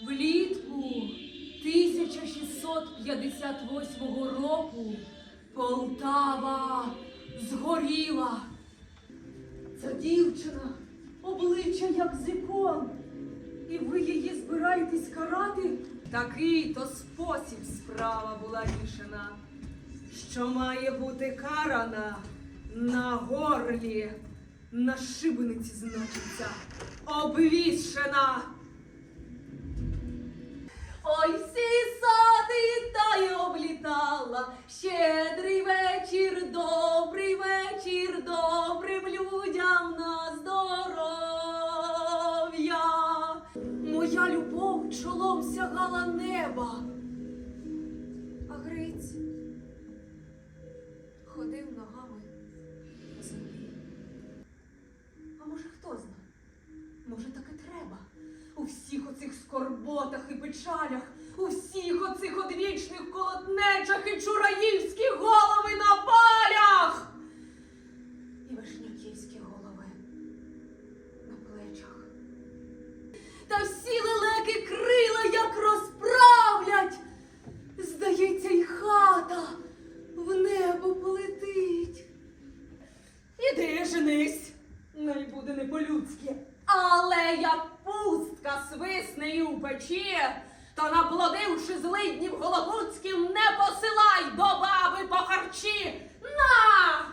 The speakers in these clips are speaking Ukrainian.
Влітку 1658 року Полтава згоріла. Ця дівчина, обличчя як зикон. І ви її збираєтесь карати? Такий то спосіб справа була рішена, що має бути карана на горлі, на шибениці, значиться, обвішена. Щедрий вечір, добрий вечір, добрим людям на здоров'я. Моя любов чолом сягала неба. А Гриць ходив ногами по землі. А може хто знає? Може, так і треба. У всіх оцих скорботах і печалях, у всіх оцих одвічних колотнечах і чураївські голови на палях. І вишняківські голови на плечах. Та всі лелеки крила як розправлять. Здається, й хата в небо полетить. Іди женись, не буде не по-людськи. Але як пустка свисне і у то наплодивши злиднів голобуцьким, не посилай до баби по харчі. На!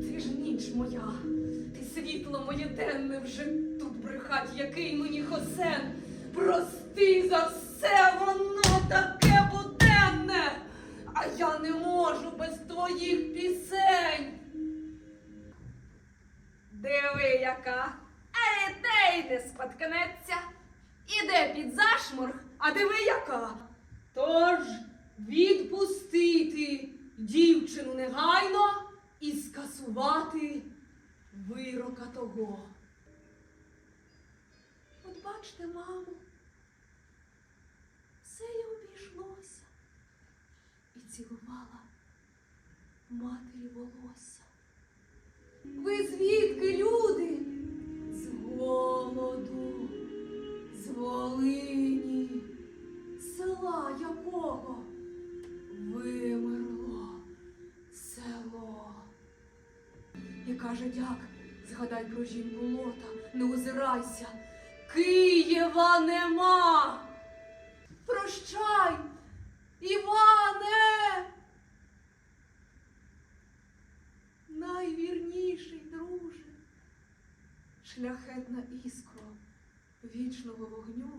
Ти ж ніч моя, ти світло моє денне вже тут брехать, який мені хосен. Прости за все, воно таке буденне, а я не можу без твоїх пісень. Диви, яка, а й не споткнеться. А диви яка. Тож відпустити дівчину негайно і скасувати вирока того. От бачте, мамо, все й обійшлося і цілувала матері волосся. Каже дяк, згадай про жінку лота, не озирайся, Києва нема. Прощай, Іване! найвірніший друже, шляхетна іскро вічного вогню.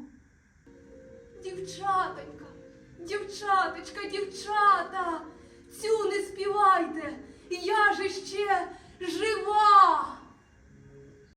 Дівчатонька, дівчаточка, дівчата, цю не співайте, я же ще жива.